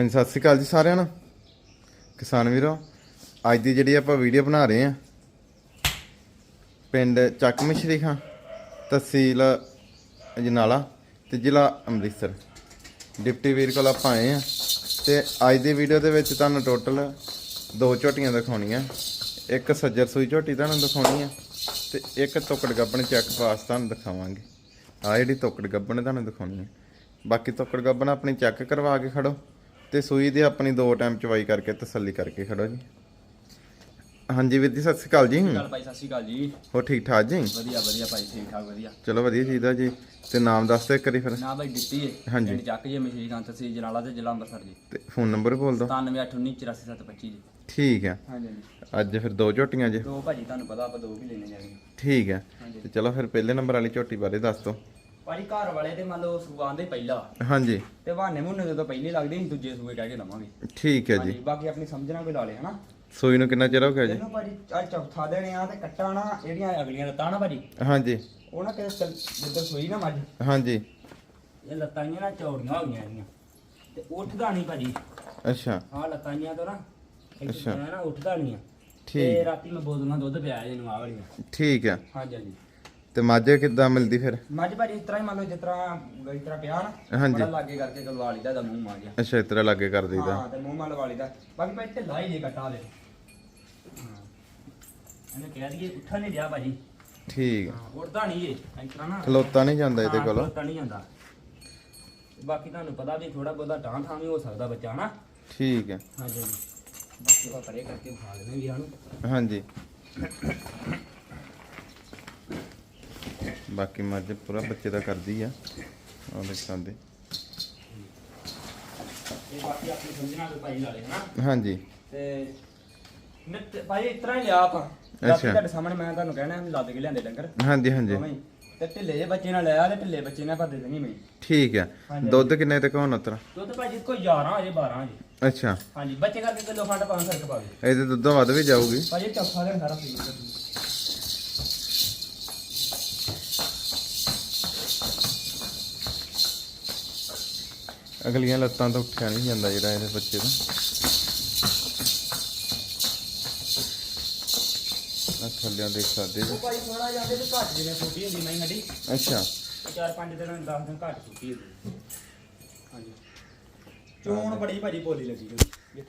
ਹਾਂਜੀ, ਸਤਿ ਸ਼੍ਰੀ ਅਕਾਲ ਜੀ ਸਾਰਿਆਂ ਨੂੰ। ਕਿਸਾਨ ਵੀਰੋ, ਅੱਜ ਦੀ ਜਿਹੜੀ ਆਪਾਂ ਵੀਡੀਓ ਬਣਾ ਰਹੇ ਆ ਪਿੰਡ ਚੱਕ ਮਿਸ਼ਰੀ ਖਾਂ, ਤਹਿਸੀਲ ਅਜਨਾਲਾ ਤੇ ਜ਼ਿਲ੍ਹਾ ਅੰਮ੍ਰਿਤਸਰ। ਡਿਪਟੀ ਵੀਰ ਕੋਲ ਆਪਾਂ ਆਏ ਆ ਤੇ ਅੱਜ ਦੀ ਵੀਡੀਓ ਦੇ ਵਿੱਚ ਤੁਹਾਨੂੰ ਟੋਟਲ ਦੋ ਝੋਟੀਆਂ ਦਿਖਾਉਣੀਆਂ। ਇੱਕ ਸੱਜਰ ਸੂਈ ਝੋਟੀ ਤੁਹਾਨੂੰ ਦਿਖਾਉਣੀ ਆ ਤੇ ਇੱਕ ਤੋਕੜ ਗੱਬਣ ਚੈੱਕ ਪਾਸ ਤੁਹਾਨੂੰ ਦਿਖਾਵਾਂਗੇ। ਆ ਜਿਹੜੀ ਤੋਕੜ ਗੱਬਣ ਤੁਹਾਨੂੰ ਦਿਖਾਉਣੀ ਆ ਬਾਕੀ ਤੋਕੜ ਗੱਬਣ ਆਪਣੀ ਚੈੱਕ ਕਰਵਾ ਕੇ ਖੜੋ। ਤੇ ਸੂਈ ਦੀ ਆਪਣੀ ਦੋ ਟਾਈਮ ਚਵਾਈ ਕਰਕੇ ਤਸੱਲੀ ਕਰਕੇ ਖੜੋ ਜੀ। ਹਾਂਜੀ ਵੀਰ ਜੀ ਸਤਿ ਸ਼੍ਰੀ ਅਕਾਲ ਜੀ। ਗੱਲ ਭਾਈ ਸਤਿ ਸ਼੍ਰੀ ਅਕਾਲ ਜੀ। ਹੋ ਠੀਕ ਠਾਕ ਜੀ? ਵਧੀਆ ਵਧੀਆ ਭਾਈ ਠੀਕ ਠਾਕ ਵਧੀਆ। ਚਲੋ ਵਧੀਆ ਚਾਹੀਦਾ ਜੀ। ਤੇ ਨਾਮ ਦੱਸ ਦਿਓ ਇੱਕ ਵਾਰੀ ਫਿਰ। ਨਾ ਭਾਈ ਦਿੱਤੀ ਹੈ ਹਾਂਜੀ। ਚੱਕ ਜੇ ਮਸ਼ੀਰ ਖਾਂ ਤਹਿਸੀਲ ਜਲਾਲਾ ਤੇ ਜ਼ਿਲ੍ਹਾ ਅੰਮ੍ਰਿਤਸਰ ਜੀ। ਤੇ ਫੋਨ ਨੰਬਰ ਬੋਲ ਦਿਓ। 9781947725 ਜੀ। ਠੀਕ ਹੈ। ਹਾਂਜੀ ਅੱਜ ਫਿਰ ਦੋ ਝੋਟੀਆਂ ਜੇ। ਦੋ ਭਾਜੀ ਤੁਹਾਨੂੰ ਪਤਾ ਆਪਾਂ ਦੋ ਵੀ ਲੈਣੇ ਜਾਣੇ ਠੀਕ ਹੈ। ਤੇ ਚਲੋ ਫਿਰ ਪਹਿਲੇ ਨੰਬਰ ਵਾਲੀ ਝੋਟੀ ਬਾਰੇ ਦੱਸ ਦਿਓ। ਭਾਜੀ ਘਰ ਵਾਲੇ ਤੇ ਮੰਨ ਲਓ ਸੂਆਂ ਦੇ ਪਹਿਲਾ। ਹਾਂਜੀ। ਤੇ ਬਹਾਨੇ ਮੁੰਨੇ ਜਦੋਂ ਪਹਿਲੇ ਲੱਗਦੇ ਸੀ ਦੂਜੇ ਸੂਏ ਕਹਿ ਕੇ ਲਵਾਂਗੇ। ਠੀਕ ਹੈ ਜੀ। ਬਾਕੀ ਆਪਣੀ ਸਮਝਣਾ ਕੋਈ ਲਾ ਲੇ ਹਨਾ? ਸੂਈ ਨੂੰ ਕਿੰਨਾ ਚਿਰ ਹੋ ਗਿਆ ਜੀ? ਇਹਨੂੰ ਭਾਜੀ ਅੱਜ ਚੌਥਾ ਦੇਣੇ ਆ ਤੇ ਕੱਟਾ ਨਾ ਜਿਹੜੀਆਂ ਅਗਲੀਆਂ ਲੱਤਾਂ ਨਾ ਭਾਜੀ। ਹਾਂਜੀ। ਉਹ ਨਾ ਚੱਲ- ਜਿੱਦਾਂ ਸੋਈ ਨਾ ਮੱਝ। ਹਾਂਜੀ। ਇਹ ਲੱਤਾਂ ਨਾ ਚੌੜੀਆਂ ਹੋ ਗਈਆਂ ਇਹਦੀਆਂ। ਤੇ ਉੱਠਦਾ ਨਹੀਂ ਭਾਜੀ। ਅੱਛਾ। ਆਹ ਲੱਤਾਂ ਤੋਂ ਨਾ ਅੱਛਾ। ਨਾ ਉੱਠਦਾ ਨਹੀਂ ਆ ਤੇ ਠੀਕ ਰਾਤੀ ਮੈਂ ਬੋਤਲਾਂ ਦੁੱਧ ਪਿਆਇਆ ਇਹਨੂੰ ਆਹ ਵਾਲੀਆਂ। ਠੀਕ ਹੈ। ਹਾਂਜੀ ਹਾਂਜੀ। ਤੇ ਮਾਝੇ ਕਿੱਦਾਂ ਮਿਲਦੀ ਫਿਰ? ਮੱਝ ਭਾਜੀ ਇਸ ਤਰ੍ਹਾਂ ਹੀ ਮੰਨ ਲਓ ਜਿਸ ਤਰ੍ਹਾਂ ਇਸ ਤਰ੍ਹਾਂ ਪਿਆ ਨਾ ਹਾਂਜੀ। ਬੜਾ ਲਾਗੇ ਕਰਕੇ ਗਲਵਾ ਲਈਦਾ ਦਾ ਮੂੰਹ ਮਾਰ ਗਿਆ ਅੱਛਾ ਇਸ ਤਰ੍ਹਾਂ ਲਾਗੇ ਕਰ ਦਈਦਾ ਹਾਂ ਤੇ ਮੂੰਹ ਮਾਰ ਲਵਾ ਲਈਦਾ ਬਾਕੀ ਭਾਈ ਢਿੱਲਾ ਹੀ ਜੇ ਕੱਟਾ ਦੇ ਇਹਨੇ ਕਹਿ ਦਈਏ ਉੱਠਾ ਨਹੀਂ ਰਿਹਾ ਭਾਜੀ। ਠੀਕ। ਹੈ ਹਾਂ ਉੱਠਦਾ ਨਹੀਂ ਇਹ ਇਸ ਤਰ੍ਹਾਂ ਨਾ। ਖਲੋਤਾ ਨਹੀਂ ਜਾਂਦਾ ਇਹਦੇ ਹਾਂ, ਕੋਲ। ਖਲੋਤਾ ਨਹੀਂ ਜਾਂਦਾ। ਬਾਕੀ ਤੁਹਾਨੂੰ ਪਤਾ ਵੀ ਥੋੜਾ ਬਹੁਤਾ ਟਾਂ ਠਾਂ ਵੀ ਹੋ ਸਕਦਾ ਬੱਚਾ ਹਨਾ ਠੀਕ ਹੈ। ਹਾਂਜੀ। ਹਾਂਜੀ ਬਾਕੀ ਆਪਾਂ ਪਰੇ ਕਰਕੇ ਖਾ ਲੈਣੇ ਨੂੰ ਹਾਂਜੀ। ਬਾਕੀ ਮੱਝ ਪੂਰਾ ਬੱਚੇ ਦਾ ਕਰਦੀ ਆ ਉਹ ਦੇਖ ਸਕਦੇ। ਇਹ ਬਾਕੀ ਆਪਣੀ ਸਮਝਣਾ ਕੋਈ ਭਾਈ ਲਾ ਲੇ ਹਨਾ? ਹਾਂਜੀ। ਤੇ ਮੈਂ ਤੇ ਭਾਈ ਇਸ ਤਰ੍ਹਾਂ ਹੀ ਲਿਆ ਆਪਾਂ। ਰਾਤੀ ਅੱਛਾ। ਤੁਹਾਡੇ ਸਾਹਮਣੇ ਮੈਂ ਤੁਹਾਨੂੰ ਕਹਿਣਾ ਵੀ ਲੱਦ ਕੇ ਲਿਆਂਦੇ ਡੰਗਰ। ਹਾਂਜੀ ਹਾਂਜੀ। ਦੋਵੇਂ ਹੀ। ਤੇ ਢਿੱਲੇ ਜੇ ਬੱਚੇ ਨਾਲ ਲਿਆ ਤੇ ਢਿੱਲੇ ਬੱਚੇ ਨਾਲ ਭਰ ਦੇ ਦੇਣੀ ਮੈਂ। ਠੀਕ ਹਾਂਜੀ। ਦੁੱਧ ਕਿੰਨੇ ਤੱਕ ਹੋਣਾ ਤਰਾ ਦੁੱਧ ਭਾਜੀ ਕੋਈ 11 ਅਜੇ 12 ਜੀ ਅੱਛਾ। ਹਾਂਜੀ ਬੱਚੇ ਕਰਕੇ ਕਿਲੋ ਖੰਡ ਪਾਉਣ ਸਰਕ ਪਾਵੇ ਇਹਦੇ ਦੁੱਧੋਂ ਵੱਧ ਵੀ ਜਾਊਗੀ। ਭਾਜੀ ਚੌਥਾ ਦਿਨ ਸਾਰਾ ਪੀ ਅਗਲੀਆਂ ਲੱਤਾਂ ਤੋਂ ਉੱਠਿਆ ਨਹੀਂ ਜਾਂਦਾ ਜਿਹੜਾ ਇਹਦੇ ਬੱਚੇ ਦਾ ਆ ਥੱਲਿਆਂ ਦੇਖ ਸਕਦੇ ਜੀ ਭਾਜੀ ਸੋਣਾ ਜਾਂਦੇ ਤੇ ਘੱਟ ਜਿਵੇਂ ਛੋਟੀ ਹੁੰਦੀ ਮੈਂ ਹੱਡੀ। ਅੱਛਾ। ਚਾਰ ਪੰਜ ਦਿਨ 10 ਦਿਨ ਘੱਟ ਛੁੱਟੀ ਹੁੰਦੀ। ਹਾਂਜੀ। ਚੋਣ ਬੜੀ ਭਾਜੀ ਭੋਲੀ ਲੱਗੀ ਹੋਈ।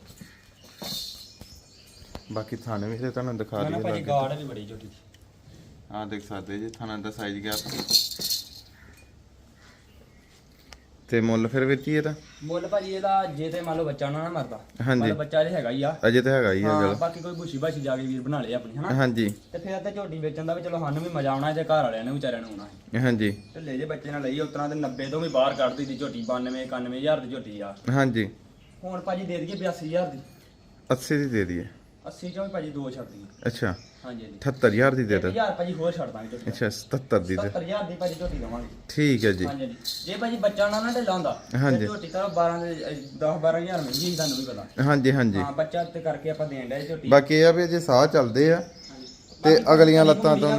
ਬਾਕੀ ਥਾਣੇ ਵੀ ਤੇ ਤੁਹਾਨੂੰ ਦਿਖਾ ਨਾ ਭਾਜੀ ਦਈਏ ਗਾਰਡ ਵੀ ਬੜੀ ਛੋਟੀ ਆ ਦੇਖ ਸਕਦੇ ਜੀ ਥਾਣਾ ਦਾ ਸਾਈਜ਼ ਗਿਆ ਤੇ ਮੁੱਲ ਫਿਰ ਵਿੱਚ ਹੀ ਇਹਦਾ ਮੁੱਲ ਭਾਜੀ ਇਹਦਾ ਜੇ ਤੇ ਮੰਨ ਲਓ ਬੱਚਾ ਨਾ ਨਾ ਮਰਦਾ। ਹਾਂਜੀ। ਮੰਨ ਲਓ ਬੱਚਾ ਇਹ ਹੈਗਾ ਹੀ ਆ। ਅਜੇ ਤਾਂ ਹੈਗਾ ਹੀ ਆ ਹਾਂ ਬਾਕੀ ਕੋਈ ਬੁਸ਼ੀ ਬਾਸ਼ੀ ਜਾ ਕੇ ਵੀਰ ਬਣਾ ਲਏ ਆਪਣੀ ਹਨਾ? ਹਾਂਜੀ। ਤੇ ਫਿਰ ਤੇ ਝੋਟੀ ਵੇਚਣ ਦਾ ਵੀ ਚਲੋ ਸਾਨੂੰ ਵੀ ਮਜ਼ਾ ਆਉਣਾ ਤੇ ਘਰ ਵਾਲਿਆਂ ਨੂੰ ਵਿਚਾਰਿਆਂ ਨੂੰ ਆਉਣਾ ਹੈ। ਹਾਂਜੀ। ਢਿੱਲੇ ਜੇ ਬੱਚੇ ਨਾਲ ਲਈ ਉਤਰਾਂ ਤੇ 90 ਤੋਂ ਵੀ ਬਾਹਰ ਕੱਢਦੀ ਦੀ ਝੋਟੀ 92 91000 ਦੀ ਝੋਟੀ ਆ। ਹਾਂਜੀ। ਹੁਣ ਭਾਜੀ ਦੇ ਦਈਏ 82000 ਦੀ। 80 ਦੀ ਦੇ ਦਈਏ। 80 ਚੋਂ ਵੀ ਭਾਜੀ ਦੋ ਛੱਡ ਦਈਏ। ਅੱਛਾ। ਹਾਂਜੀ ਹਾਂਜੀ। 78000 ਦੀ ਦੇ ਦੋ 1000 ਭਾਜੀ ਹੋਰ ਛੱਡ ਦਾਂਗੇ ਝੋਟੀ ਅੱਛਾ 77 ਦੀ ਦੇ। 70000 ਦੀ ਭਾਜੀ ਝੋਟੀ ਦਵਾਂਗੇ। ਠੀਕ ਹੈ ਜੀ। ਹਾਂਜੀ ਹਾਂਜੀ। ਜੇ ਭਾਜੀ ਬੱਚਾ ਨਾ ਹਾਂਜੀ। ਤੇ ਝੋਟੀ ਤਾਂ 12 ਦੇ 10 12000 ਮਹਿੰਗੀ ਸੀ ਤੁਹਾਨੂੰ ਵੀ ਪਤਾ। ਹਾਂਜੀ ਹਾਂਜੀ। ਹਾਂ ਬੱਚਾ ਤੇ ਕਰਕੇ ਆਪਾਂ ਦੇਣ ਡਿਆ ਝੋਟੀ ਬਾਕੀ ਇਹ ਆ ਵੀ ਜੇ ਸਾਹ ਚੱਲਦੇ ਆ। ਤੇ ਅਗਲੀਆਂ ਲੱਤਾਂ ਤੋਂ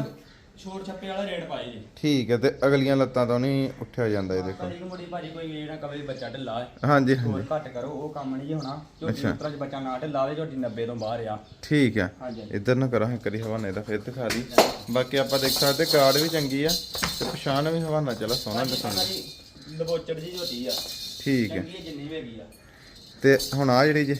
ਛੋੜ ਛੱਪੇ ਵਾਲਾ ਰੇਟ ਪਾਏ ਜੀ। ਠੀਕ ਹੈ ਤੇ ਅਗਲੀਆਂ ਲੱਤਾਂ ਤੋਂ ਨਹੀਂ ਉੱਠਿਆ ਜਾਂਦਾ ਇਹਦੇ ਕੋਲ ਭਾਜੀ ਨੂੰ ਭਾਜੀ ਕੋਈ ਇਹ ਨਾ ਕਵੇ ਵੀ ਬੱਚਾ ਢਿੱਲਾ ਹੈ ਹਾਂਜੀ ਹੋਰ ਹਾਂਜੀ। ਘੱਟ ਕਰੋ ਉਹ ਕੰਮ ਨਹੀਂ ਜੀ ਹੋਣਾ। ਝੋਟੀ ਅੱਛਾ। ਉਤਰਾ ਚ ਬੱਚਾ ਨਾ ਢਿੱਲਾ ਹੋਵੇ ਝੋਟੀ 90 ਤੋਂ ਬਾਹਰ ਆ। ਠੀਕ ਹੈ। ਹਾਂਜੀ। ਇੱਧਰ ਨਾ ਕਰਾਂ ਕਰੀ ਹਵਾਨੇ ਦਾ ਫਿਰ ਦਿਖਾ ਦੀ। ਬਾਕੀ ਆਪਾਂ ਦੇਖ ਸਕਦੇ ਕਾਰਡ ਵੀ ਚੰਗੀ ਆ ਤੇ ਪਛਾਣ ਵੀ ਹਵਾਨਾ ਚਲਾ ਸੋਹਣਾ ਦਿਖਾਉਂਦਾ ਜੀ ਲਬੋਚੜ ਜੀ ਝੋਟੀ ਆ। ਠੀਕ ਹੈ। ਚੰਗੀ ਹੈ ਜਿੰਨੀ ਵੀ ਹੈਗੀ ਆ। ਤੇ ਹੁਣ ਆ ਜਿਹੜੀ ਜੇ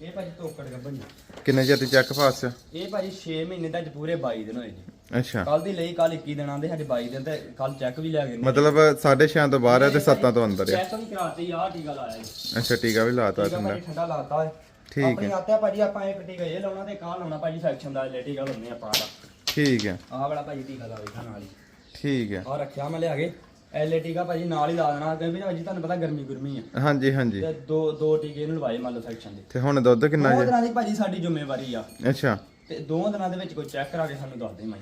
ਇਹ ਭਾਜੀ ਤੋਕੜ ਗੱਬਣੀ ਕਿੰਨੇ ਚਿਰ ਦੀ ਚੱਕ ਪਾਸ ਆ? ਇਹ ਭਾਜੀ 6 ਮਹੀਨੇ ਦਾ ਅੱਜ ਪੂਰੇ 22 ਦਿਨ ਹੋਏ ਜੀ। ਅੱਛਾ। ਕੱਲ ਦੀ ਲਈ ਕੱਲ 21 ਦਿਨ ਆਂਦੇ ਸਾਡੇ 22 ਦਿਨ ਤੇ ਕੱਲ ਚੈੱਕ ਵੀ ਲੈ ਗਏ ਨੇ ਮਤਲਬ 6.5 ਤੋਂ ਬਾਹਰ ਆ ਤੇ 7 ਤੋਂ ਅੰਦਰ ਆ ਚੈੱਕ ਵੀ ਕਰਾਤੀ ਆ ਟੀਕਾ ਲਾਇਆ ਜੀ ਅੱਛਾ ਟੀਕਾ ਵੀ ਲਾਤਾ ਟੀਕਾ ਭਾਜੀ ਠੰਡਾ ਲਾਤਾ ਹੈ। ਠੀਕ ਹੈ। ਆਪਣੀ ਆਤਿਆ ਭਾਜੀ ਆਪਾਂ ਇੱਕ ਟੀਕਾ ਇਹ ਲਾਉਣਾ ਤੇ ਕਾਹ ਲਾਉਣਾ ਭਾਜੀ ਸੈਕਸ਼ਨ ਦਾ ਲੈ ਟੀਕਾ ਲਾਉਣੇ ਆਪਾਂ ਆਹ। ਠੀਕ ਹੈ। ਆਹ ਵਾਲਾ ਭਾਜੀ ਟੀਕਾ ਲਾ ਵੇਖਾ ਨਾਲ ਹੀ। ਠੀਕ ਹੈ। ਆ ਰੱਖਿਆ ਮੈਂ ਲਿਆ ਕੇ। ਐਲ ਟੀਕਾ ਭਾਜੀ ਨਾਲ ਹੀ ਲਾ ਦੇਣਾ ਕਿਉਂਕਿ ਭਾਜੀ ਤੁਹਾਨੂੰ ਪਤਾ ਗਰਮੀ ਗੁਰਮੀ ਆ ਹਾਂਜੀ ਹਾਂਜੀ। ਤੇ ਦੋ ਦੋ ਟੀਕੇ ਇਹਨੂੰ ਲਵਾਏ ਮੰਨ ਲਓ ਸੈਕਸ਼ਨ ਦੇ। ਤੇ ਹੁਣ ਦੁੱਧ ਕਿੰਨਾ ਦੋ ਜੇ? ਦਿਨਾਂ ਦੀ ਭਾਜੀ ਸਾਡੀ ਜ਼ਿੰਮੇਵਾਰੀ ਆ। ਅੱਛਾ। ਤੇ ਦੋ ਦਿਨਾਂ ਦੇ ਵਿੱਚ ਕੋਈ ਚੈੱਕ ਕਰਾ ਕੇ ਸਾਨੂੰ ਦੱਸ ਦੇ ਮਾਈ।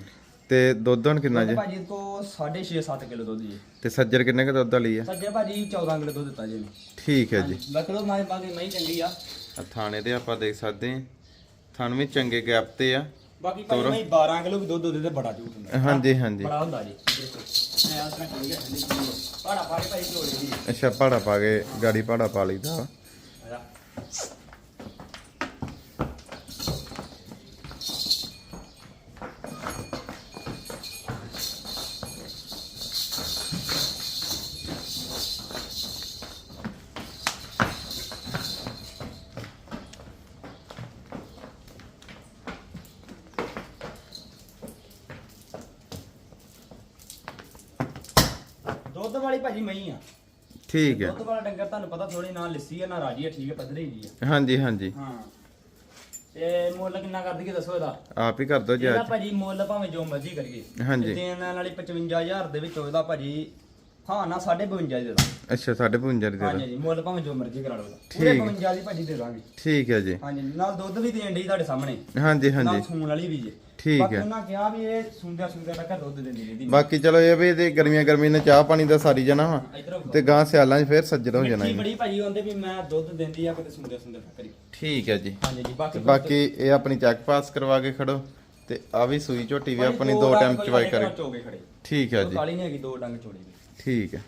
ਤੇ ਦੁੱਧ ਹੁਣ ਕਿੰਨਾ ਜੇ? ਭਾਜੀ ਤੋਂ 6.5 7 ਕਿਲੋ ਦੁੱਧ ਜੀ। ਤੇ ਸੱਜਰ ਕਿੰਨੇ ਕ ਦੁੱਧ ਵਾਲੀ ਆ? ਸੱਜੇ ਭਾਜੀ 14 ਕਿਲੋ ਦੁੱਧ ਦਿੱਤਾ ਜੀ। ਇਹਨੇ ਠੀਕ ਹੈ ਜੀ। ਮਤਲਬ ਮੈਂ ਬਾਕੀ ਮੈਂ ਚੰਗੀ ਆ। ਆ ਥਾਣੇ ਦੇ ਆਪਾਂ ਦੇਖ ਸਕਦੇ ਹਾਂ। ਥਣ ਵੀ ਚੰਗੇ ਗੈਪ ਤੇ ਆ। ਬਾਕੀ ਭਾਜੀ ਮੈਂ 12 ਕਿਲੋ ਵੀ ਦੁੱਧ ਦੁੱਧ ਤੇ ਬੜਾ ਝੂਠ ਹੁੰਦਾ। ਹਾਂਜੀ ਹਾਂਜੀ। ਬੜਾ ਹੁੰਦਾ ਜੀ। ਮੈਂ ਆਸ ਠੀਕ ਹੈ ਪਾੜਾ ਪਾੜੇ ਭਾਜੀ ਝੋਲੇ ਦੀ। ਅੱਛਾ ਪਾੜਾ ਪਾ ਕੇ ਗਾੜੀ ਪਾੜਾ ਪਾ ਲਈਦਾ। ਦੁੱਧ ਵਾਲੀ ਭਾਜੀ ਮਈ ਆ। ਠੀਕ ਹੈ। ਦੁੱਧ ਵਾਲਾ ਡੰਗਰ ਤੁਹਾਨੂੰ ਪਤਾ ਥੋੜੀ ਨਾ ਲਿੱਸੀ ਆ ਨਾ ਰਾਜੀ ਆ ਠੀਕ ਹੈ ਪੱਧਰੀ ਜੀ ਆ। ਹਾਂਜੀ ਹਾਂਜੀ। ਹਾਂ। ਤੇ ਮੁੱਲ ਕਿੰਨਾ ਕਰ ਦਈਏ ਦੱਸੋ ਇਹਦਾ? ਆਪ ਹੀ ਕਰ ਦੋ ਜੀ ਇਹਦਾ ਅੱਜ ਭਾਜੀ ਮੁੱਲ ਭਾਵੇਂ ਜੋ ਮਰਜ਼ੀ ਕਰੀਏ। ਹਾਂਜੀ। ਦੇਣ ਵਾਲੀ 55000 ਦੇ ਵਿੱਚੋਂ ਇਹਦਾ ਭਾਜੀ ਹਾਂ ਨਾ 52 ਦੇ ਦਾਂ ਅੱਛਾ 55 ਦੀ ਦੇ ਹਾਂਜੀ ਜੀ ਮੁੱਲ ਭਾਵੇਂ ਜੋ ਮਰਜ਼ੀ ਕਰਾ ਲਓ। ਪੂਰੇ ਠੀਕ। 52 ਦੀ ਭਾਜੀ ਦੇ ਦਾਂਗੇ। ਠੀਕ ਹੈ ਜੀ। ਹਾਂਜੀ ਨਾਲ ਦੁੱਧ ਵੀ ਦੇਣ ਡਈ ਤੁਹਾਡੇ ਸਾਹਮਣੇ। ਹਾਂਜੀ ਨਾਲ ਹਾਂਜੀ। ਸੂਣ ਵਾਲੀ ਵੀ ਜੇ। ਠੀਕ ਬਾਕੀ ਹੈ। ਉਹਨਾਂ ਕਿਹਾ ਵੀ ਇਹ ਸੁੰਦਿਆ ਸੁੰਦਿਆ ਤੱਕ ਦੁੱਧ ਦਿੰਦੀ ਰਹਿੰਦੀ ਬਾਕੀ ਚਲੋ ਇਹ ਵੀ ਇਹਦੇ ਗਰਮੀਆਂ ਗਰਮੀ ਨੇ ਚਾਹ ਪਾਣੀ ਦਾ ਸਾਰੀ ਜਾਣਾ ਵਾ ਇਧਰੋਂ ਤੇ ਗਾਂ ਸਿਆਲਾਂ 'ਚ ਫੇਰ ਸੱਜਰ ਹੋ ਜਾਣਾ ਮਿੱਠੀ ਇਹਨੇ। ਬੜੀ ਭਾਜੀ ਹੁੰਦੇ ਵੀ ਮੈਂ ਦੁੱਧ ਦਿੰਦੀ ਆ ਕਿਤੇ ਸੁੰਦਿਆ ਸੁੰਦਿਆ ਤੱਕ ਹੀ ਠੀਕ ਹੈ ਜੀ। ਹਾਂਜੀ ਜੀ ਬਾਕੀ ਬਾਕੀ ਇਹ ਆਪਣੀ ਚੈੱਕ ਪਾਸ ਕਰਵਾ ਕੇ ਖੜੋ ਤੇ ਆ ਵੀ ਸੂਈ ਝੋਟੀ ਵੀ ਆਪਣੀ ਦੋ ਟਾਈਮ ਚਵਾਈ ਕਰੇ। ਖੜੇ। ਠੀਕ ਹੈ ਜੀ। ਕਾਲੀ ਨਹੀਂ ਹੈਗੀ ਦੋ ਡੰਗ ਚੋੜੀ ਦੀ। ਠੀਕ ਹੈ।